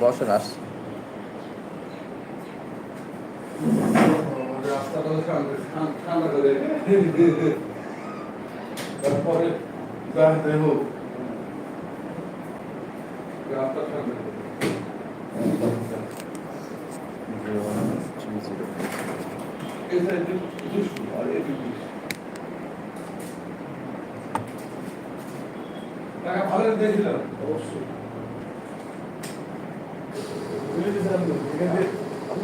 বসেন আসছি। তারপরে বেড়াতে রাস্তা ঠান্ডা সাইডে দুশো আর এদিকে দুশো টাকা ভালো দিয়েছিলাম অবশ্যই। বুঝিয়ে দিয়েছেন আপনি?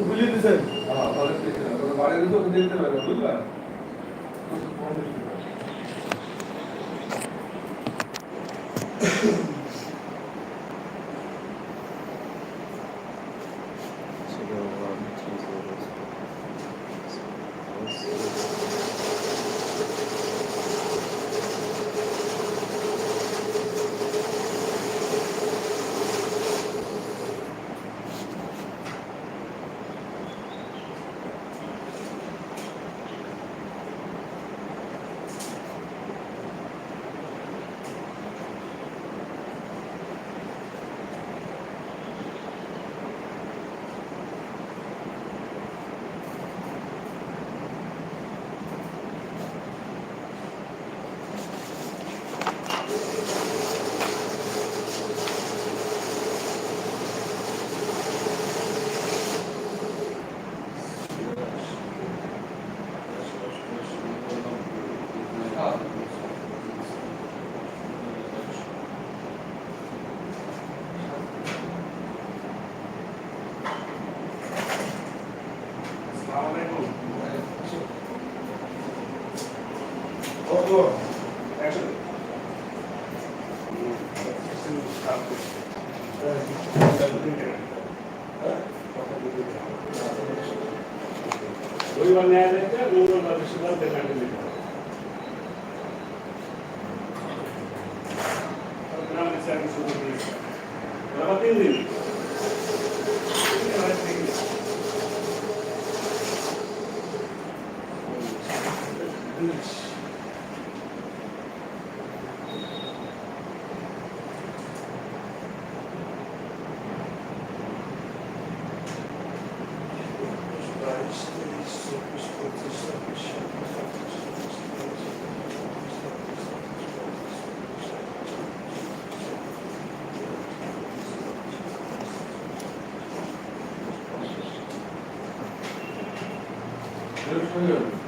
বুঝিয়ে দিয়েছেন? হ্যাঁ ভালো দিয়েছিলাম বাড়িতে তো দিতে পারবে বুঝলা রবিবার ন্যায় দেখতে মঙ্গলবার বৃহস্পতিবার পেমেন্ট দিতে হবে গ্রামে চাকরি bilmiyorum.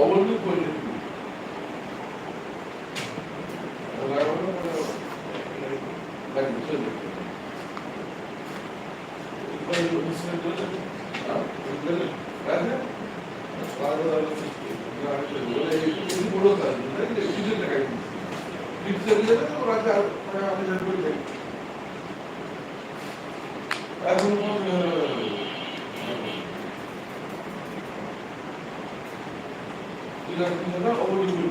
অবশ্যই করে এখন পত্রিকা কিনে অবৈধ করে দিবি।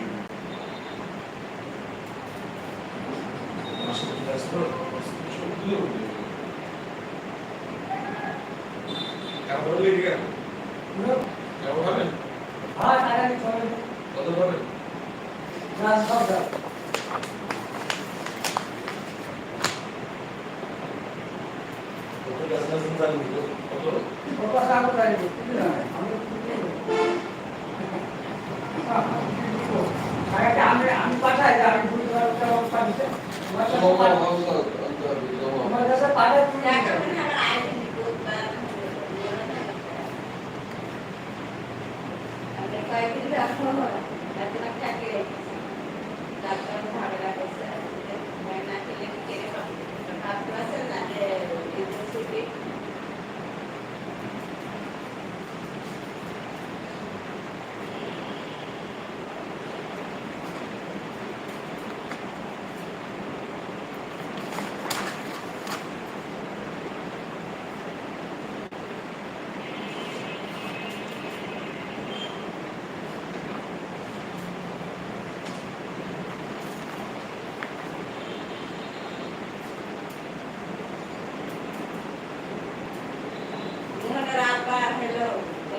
মাসে তো কাজ করো, সব তুলে উঠবে। কেমন হলে কি কেন? কেমন হবে? কত হবে? আমি পাঠাই আমি। আমার কাছে পাঠাই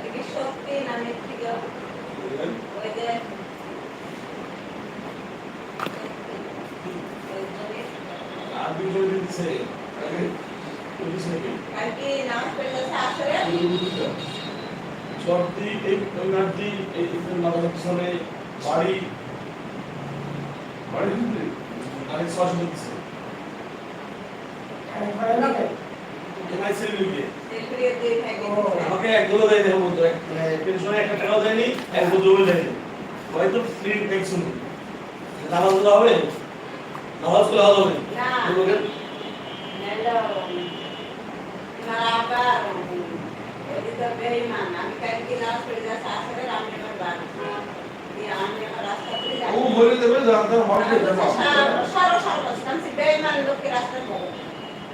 তুমি সত্যি না মিথ্যে গো? ওই যে ওই যে আর দুজন দিচ্ছে। আগে পুলিশ নাকি? কালকে নামাজ পড়তেছে আসরে সর্দি, এই ওই নামটি, এই এই মাথার পিছনে বাড়ি বাড়ি কিন্তু আরেক সরাসরি দিচ্ছে এনআই সেলুকে সেলফিয়ে দিয়ে। আমাকে আমার বন্ধু এক- মানে পেনশনে একটা টাকাও দেয়নি এক বন্ধু দেয়নি। হয়তো ফ্রি ট্যাক্স শুনি। নামাজগুলো হবে? নামাজগুলো হবে? আমি কালকে পড়ে যাচ্ছি আসরে আমি আমার বাড়ি ও বলে দেবে জানতে হবে বেঈমান লোককে রাস্তা করো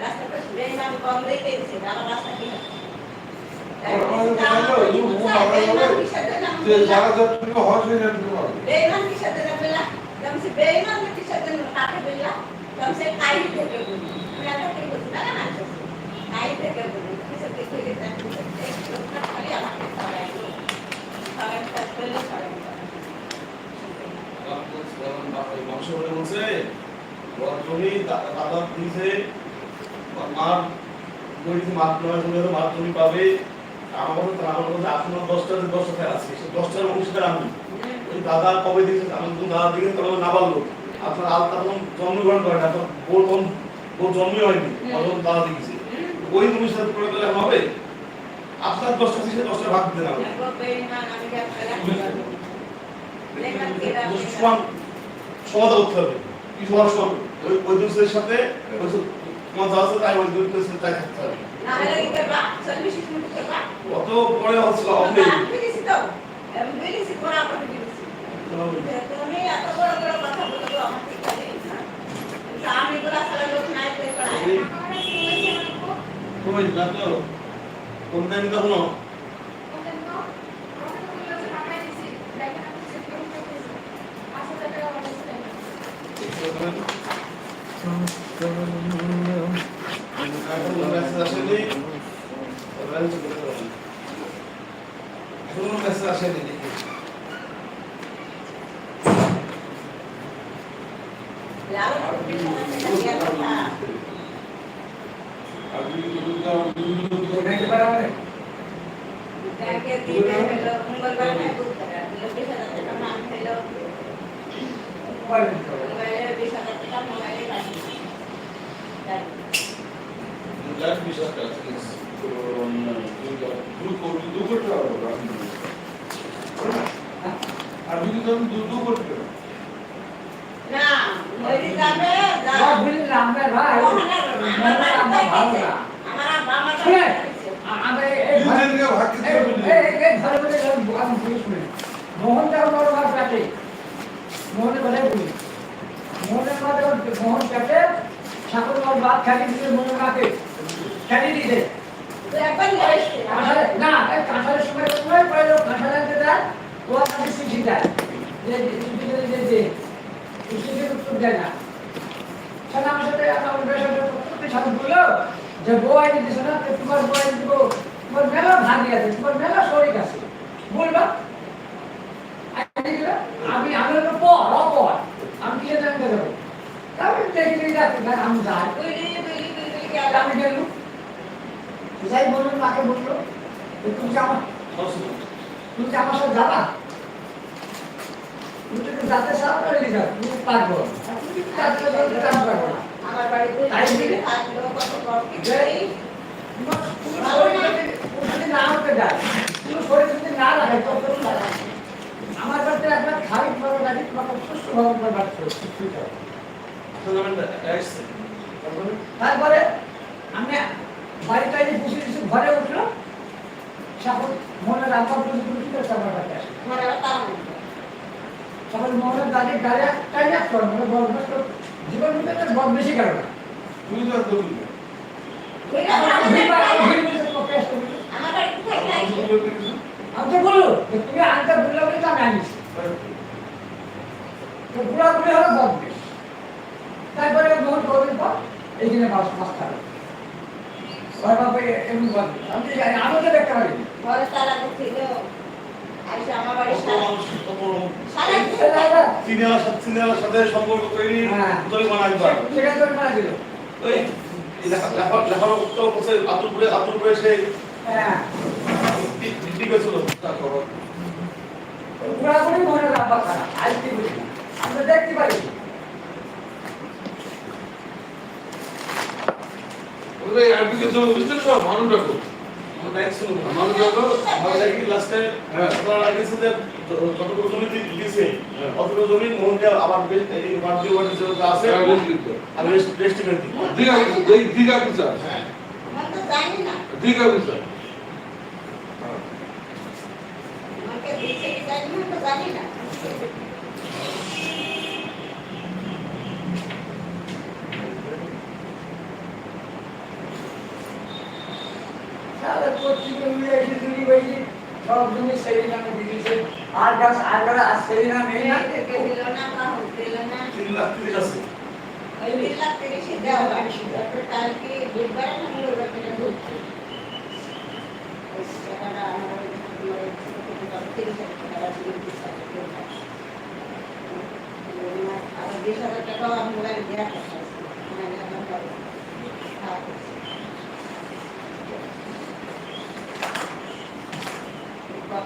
রাস্তা করে বেঈমান কম দিছে আমার রাস্তা কি? কিসের জন্য? কিসের জন্য কাকে? কাই থেকে বলি। আমি এত কি বলছি, না, না, না, আমি বলছি, কাই থেকে বলি। কিসের থেকে বলি, তা আমি বলছি, এই লোকটা খালি আমাকে সরাইলো। সরাইতে বললে সরাইতে পারে। মাংস বলে বলছে ওর জমি দাদা দিয়েছে মার বলেছে মার নয় মার জমি পাবে। আমার কথা তো আমার কথা আপনার দশটা দশটা আছে সে দশটার অংশীদার আমি। ওই দাদা কবে দিয়েছে আমি তখন দাদা দিকে তখন না পারল আপনার আল তখন জন্মগ্রহণ করেন এখন ওর তখন ওর জন্মই হয়নি। তখন দাদা দিয়েছে। ওই জমির সাথে করে গেলে হবে? আপনার দশটা থেকে দশটা ভাগ দিতে হবে কে সমান সমাধা করতে হবে। সমান সমান? ওই ওই দুসের সাথে যা আছে তাই ওই দুসের সাথে তাই থাকতে হবে? অত পরে আপনি তো, তুমি না কিন্তু আমি এগুলা সারা লোক কোন দিন মেসেজ আসেনি দেখি লাল পিছনে কথা আর যদি তুমি যাও দেখতে পারবে ব্যাংকে দিবে হলো মঙ্গলবার মোবাইলে বিশ হাজার টাকা মোবাইলে রাখি লাইফ বিশ্বাস করা ঠিক আছে আর যদি তুমি দু দু করতে না ওই যাবে যা সব বুঝলাম আমরা ভাই আমার আমরা ভালো না আমার বাবা শুনে, আমরা এই ঘরে- দুজনকে ভাগ এই- করতে হবে এই- এই ঘরে বলে আমি আমি বলি শুনে। মোহন যাও বড় ভাগ কাটে মোহনের কথা বলি। মোহনের মাঝে মোহন কাটে ঠাকুর মার ভাত খালি দিতে মোহন কাটে খালি দিতে তুই একবার নিয়ে আসছিস কাঁঠালে- না কাঁঠালের সময় সময় পরে লোক। কাঁঠাল আনতে যায় ওর কাছে চিঠি দেয়। যে চিঠি দিলে যে যে চিঠির উত্তর দেয় না। সেটা আমার সাথে আমার বেশি প্রত্যেকটি সাথে বলল যে বউ আইনি দিছে না তোমার বউ আইনি দিব। তোমার মেলা ভাগি আছে তোমার মেলা শরীর আছে। বলবা আইনি দিলে আমি আমি তো পর অপর আমি কিসে জানতে যাব আমি দেখি দেখি যাচ্ছি না আমি যাই তুই দিলি তুই দিলি তুই দিলি কি আর আমি গেলু যাই বললাম তাকে বলল যে তুমি কি আমার তুমি কি আমার সাথে যাবা তুমি তো যাতে চাও তাহলে যাও তুমি পারব আর তুমি যদি যাতে চাও তাহলে আমি পারব না আমার বাড়িতে তাই দিলি? থাকল কত কষ্ট যে তোমার তুমি শরীর যদি তুমি যদি না উঠতে যায় তুমি শরীর যদি না রাখে তো তুমি না রাখে। আমার বাড়িতে একবার খাই, তোমার গাড়ি তোমাকে সুস্থ ভাবে তোমার বাড়িতে সুস্থ হবে। তারপরে আমি বাড়িটা এনে বসে বসে ঘরে উঠল সকল মনের আব্বা বলে তুমি কি করছ আমার বাড়িতে আবার তারা করে। সকল মনের দাদি গাড়ি মানে বদমাস জীবন মধ্যে একটা বদ বেশি কারও না। তুমি তো আমি। তো বলল তুমি আনতে বললে বলে তো আমি আনিছি তো পুরাপুরি হলো বদমেশ তারপরে মোহন করবেন পর এইখানে মাছ মাছ খাবে। ওর বাবা এমন বদমেশ আমি জানি, তো দেখতে ছিল সম্পর্ক তৈরি হ্যাঁ। আতুরপুরে আতুরপুরে সে হ্যাঁ। ঠিক হয়েছিল পুরাপুরি। আমরা দেখতে পারি। জমা বুঝতে সব মানুষ রাখো মানুষ রাখো আমার দেখি লাস্টে হ্যাঁ। আপনারা লাগিয়েছে যে যতটুকু জমি দিয়েছে হ্যাঁ। জমি মোহনকে আবার বেশ এই বাড়তি আছে আর রেস্টিমেন্ট দীঘা এই দীঘা বিচার আমার তো জানি না। দীঘা বিচার জানি না। তো জানি না তাহলে পত্রিকা মিলে এসে চুরি হয়েছে সব জমি সেই নামে দিয়েছে আর গাছ আর গাছ আর সেই নামে এই থেকে দিল না কাহন দিল না তিন লাখ তিরিশ আছে ওই তিন লাখ তিরিশে দেওয়া তারপরে কালকে বুধবার না মঙ্গলবার থেকে ঢুকছে ওই টাকাটা আমার ওই আমার ওই ছোট ছোট টাকা তিরিশ হাজার টাকা দিয়ে দিচ্ছে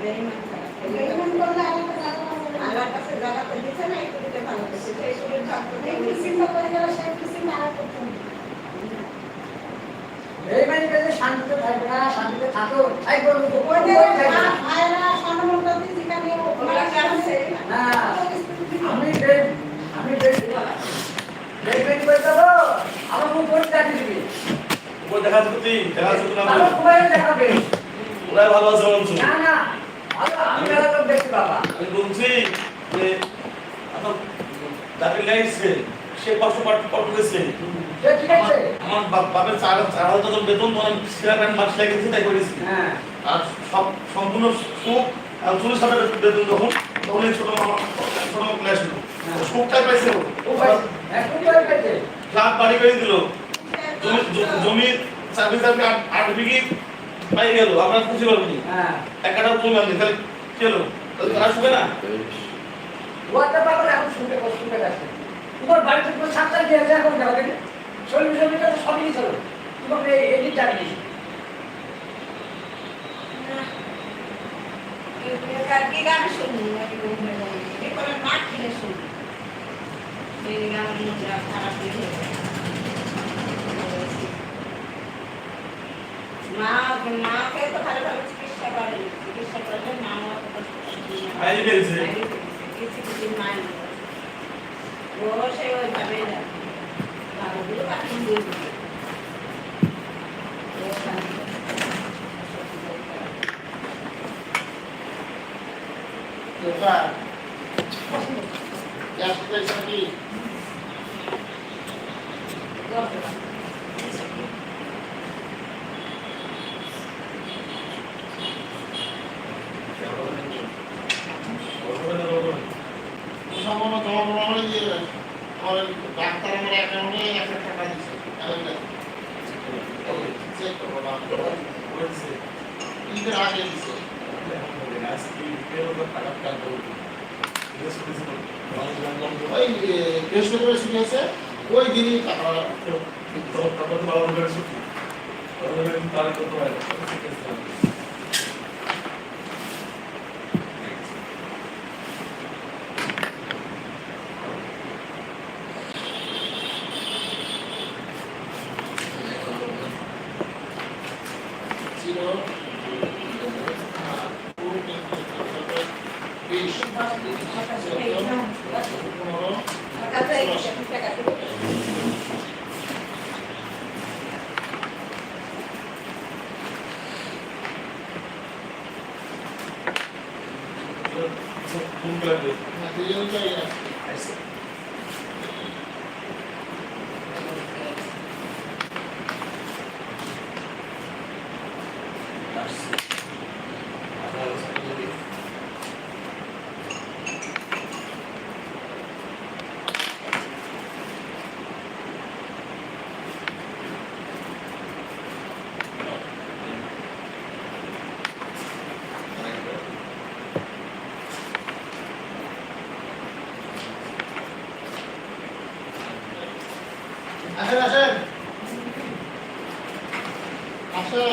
বেইমান করলে আল্লাহর কাছে জায়গা তো দিছে না একটু দিতে ভালো করছে সেই করে গেলে করতে শান্তিতে থাকবে না শান্তিতে থাকো তাই করব যেখানে আমি আমি আমার মুখ করে চাকরি দিবি দেখা না ওরাই ভালো আছে না না। আমি আমি ভালো লোক আমি বলছি যে আপনার যাকে লাইছে সে কষ্ট পাঠ পাঠ করেছে। সে ঠিক আছে। আমার বাপের চার চার হাজার বেতন সিরা প্যান্ট মাস লাগিয়েছে তাই করেছি। আর সব সম্পূর্ণ সুখ আর চল্লিশ হাজার বেতন যখন তখন এই ছোট মামা ছোট মামা ক্লাস ছিল সুখটাই পাইছে। ও। ও ভাই এখন তো গেছে ফ্ল্যাট বাড়ি করে দিল। জমি জ- জমির চাকরি চাকরি আট বিঘি পাই গেল আমরা খুশি পারবি হ্যাঁ একটা জমি আনলি তাহলে কি হলো তাহলে তারা শুবে না ওয়াটা বাবা এখন শুনতে কষ্ট করে আছে তোমার বাড়িতে তোমার সাতটা দিয়ে আছে এখন যাবে চল্লিশ জমিটা তো সবই চলো তোমাকে এই এই চাকরি কি গান শুনি মাঠ কিনে শুনি এই গান খারাপ হয়ে যায় মা মাকে তো ভালোভাবে চিকিৎসা করেন। চিকিৎসা করলে মা বাইরে ফেলছে। কিছু কিছু মায়ের ও সে ওইভাবে বাবাগুলো পাঠিয়ে দিয়ে দিবে। ও শান্তি এবার গ্যাস পেয়েছে নাকি সম্পূর্ণ তোমার প্রমাণে দিয়ে দেবে আমার ডাক্তার আমার অ্যাকাউন্টে এক লাখ টাকা দিচ্ছে চেক করব না ঈদের আগে দিচ্ছে ওই এ, ছুটি আছে? ওই দিনই টাকা ছিল বিশ পনেরো দুজন চাই না আসেন আসেন আসেন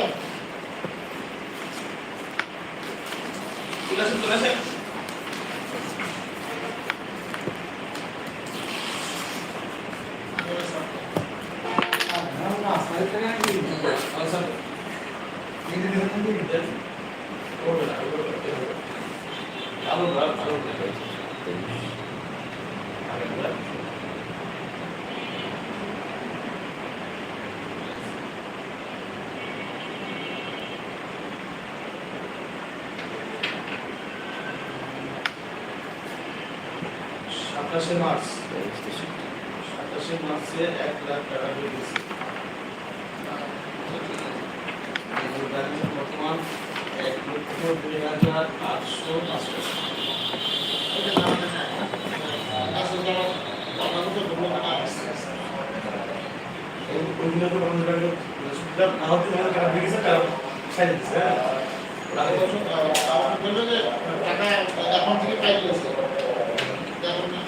সাতাশে মার্চ, সাতাশে মার্চে এক লাখ টাকা দিয়েছে। ব্যালেন্স বর্তমান এক লক্ষ দুই হাজার আটশো আটশো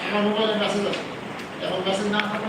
আমার মোবাইলে এখন মেসেজ না থাকলে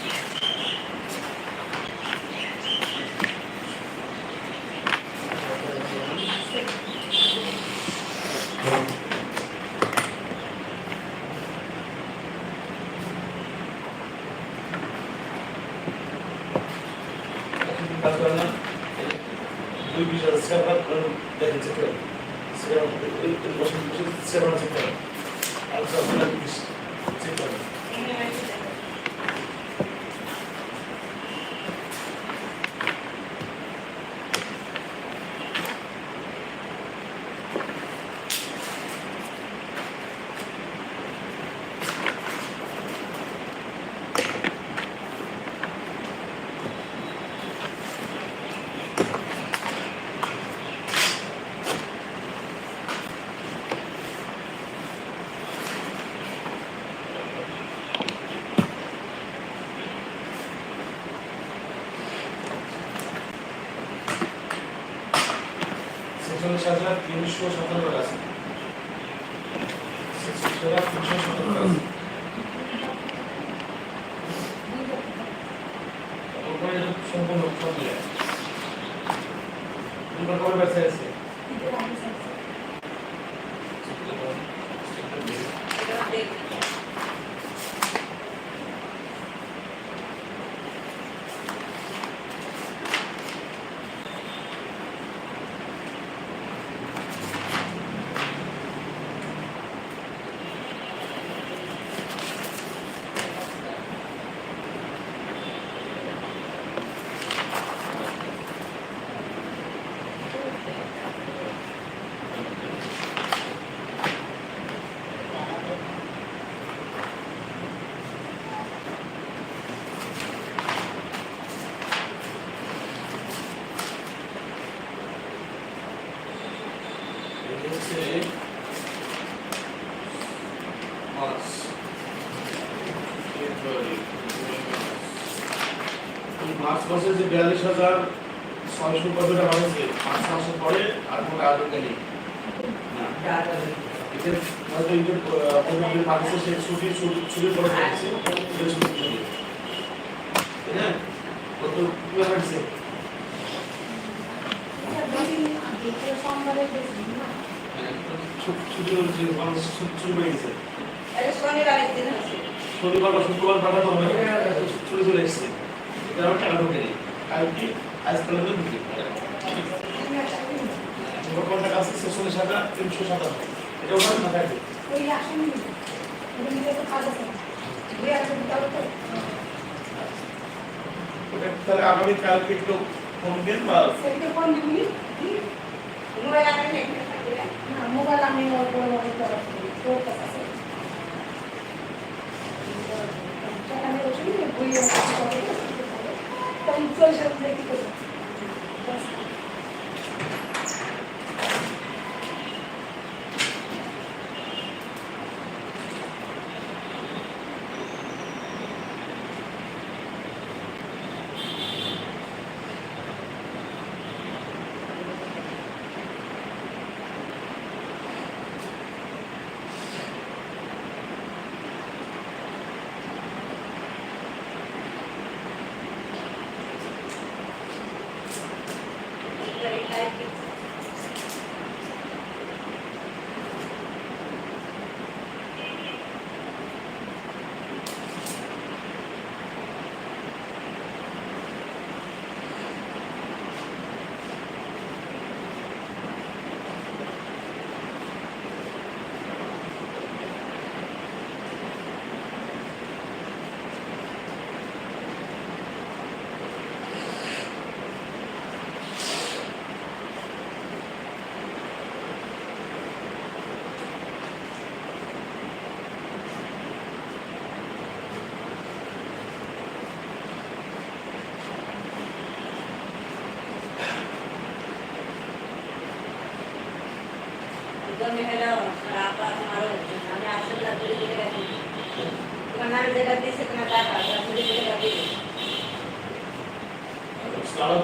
সব না। আরে বাবা, বাবা, টাকা বেরিয়ে যাবে, রাস্তায় দিয়ে পাই দিব। কত গেল ছেচল্লিশ হাজার তিনশো সতেরো আছে। তিনশো সতেরো আছে। সম্পূর্ণ সব মিলে তোমরা কবে ব্যবসা আছে এটা দেখি এটা হচ্ছে মার্চ ফেব্রুয়ারি এই মার্চ মাসে যে বিয়াল্লিশ হাজার ছয়শো কত টাকা হয়েছে মার্চ মাসের পরে আর কোনো আগে নেই। হয়তো এই যে ছুটি ছুটি ছুটি ছুটি ছুটি ছুটি ছুটি হচ্ছে মানুষ ছুটি ছুটি শনিবার শুক্রবার হবে চলে এসছে। টাকা ঢোকে নেই কালকে আজকাল তো ঢুকে আমি একটা দিন যখন টাকা আছে ছেচল্লিশ হাজার তিনশো সাতাশ। এটা ওখানে না থাকে ওটা নিজে তো কাজ আছে দুই একটা দিতে হবে তো ওটা তাহলে মোবাইল থাকবে আমি বড় বড় করে তোর কাছে আছে সেখানে বসে বই আছে তখন চলছে দেখি তো তুমি হলো রাপা তোমার আমি আসলে পুরি দিকে গেছি তোমার নাম যেটা দিয়েছে তোমার টাকা পুরি দিকে গেছি সালাম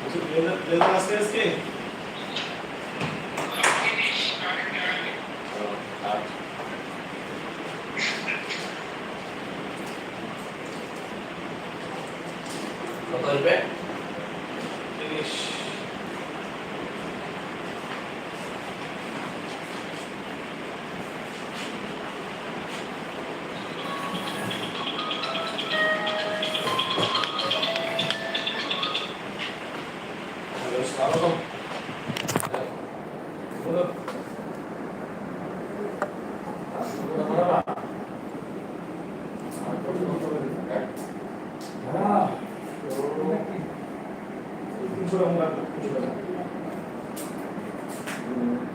কিছু ব্লেজার ব্লেজার